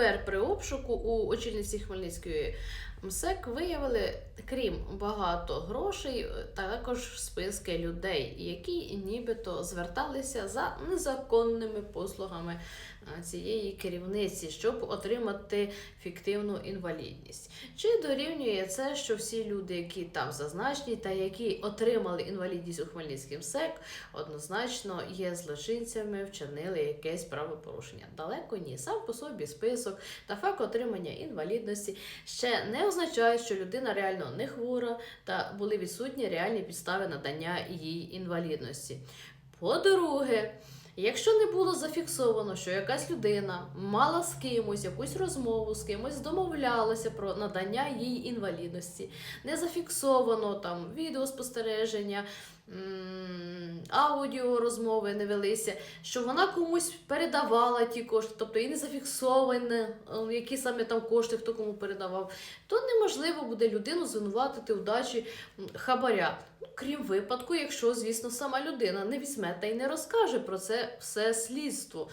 ДБР при обшуку у очільниці Хмельницької МСЕК виявили, крім багато грошей, також списки людей, які нібито зверталися за незаконними послугами. е, цієї керівниці, щоб отримати фіктивну інвалідність. Чи дорівнює це, що всі люди, які там зазначені та які отримали інвалідність у Хмельницький МСЕК, однозначно є злочинцями, вчинили якесь правопорушення? Далеко ні. Сам по собі список та факт отримання інвалідності ще не означає, що людина реально не хвора та були відсутні реальні підстави надання їй інвалідності. По-друге, Якщо не було зафіксовано, що якась людина мала з кимось якусь розмову, з кимось домовлялася про надання їй інвалідності, не зафіксовано там відеоспостереження, аудіорозмови не велися, що вона комусь передавала ті кошти, тобто і не зафіксовано, е, які саме там кошти, хто кому передавав, то неможливо буде людину звинуватити у дачі хабаря. Ну, крім випадку, якщо, звісно, сама людина не візьме та й не розкаже про це все слідству.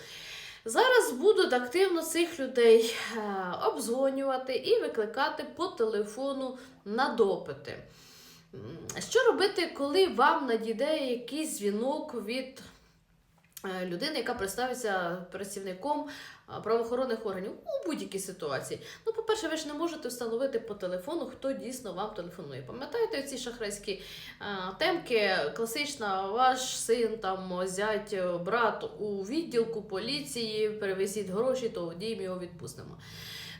Зараз будуть активно цих людей е, обдзвонювати і викликати по телефону на допити. Що робити, коли вам надійде якийсь дзвінок від е, людини, яка представиться працівником правоохоронних органів у будь-якій ситуації? Ну, по-перше, ви ж не можете встановити по телефону, хто дійсно вам телефонує. Пам'ятаєте ці шахрайські темки? Класична, ваш син, там зять, брат у відділку поліції, перевезіть гроші, то діємо його відпустимо.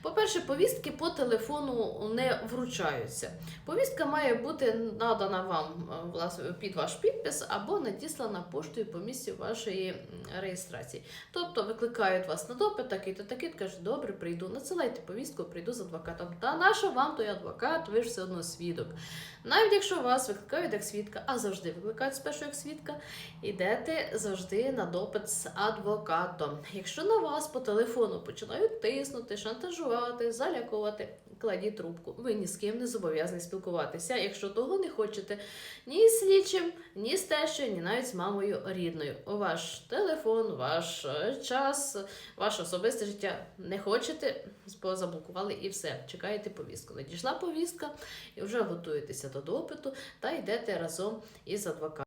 По-перше, повістки по телефону не вручаються. Повістка має бути надана вам е, власне, під ваш підпис або надіслана поштою по місці вашої реєстрації. Тобто викликають вас на допит, такий-то такий, кажуть, добре, прийду, надсилайте повістку, прийду з адвокатом. Та наша вам той адвокат, ви ж все одно свідок. Навіть якщо вас викликають як свідка, а завжди викликають спершу як свідка, йдете завжди на допит з адвокатом. Якщо на вас по телефону починають тиснути, шантажувати, залякувати, кладіть трубку. Ви ні з ким не зобов'язані спілкуватися. Якщо того не хочете, ні з слідчим, ні з тещою, ні навіть з мамою рідною. Ваш телефон, ваш е, час, ваше особисте життя не хочете, заблокували і все. Чекаєте повістку. Надійшла повістка і вже готуєтеся до допиту та йдете разом із адвокатом.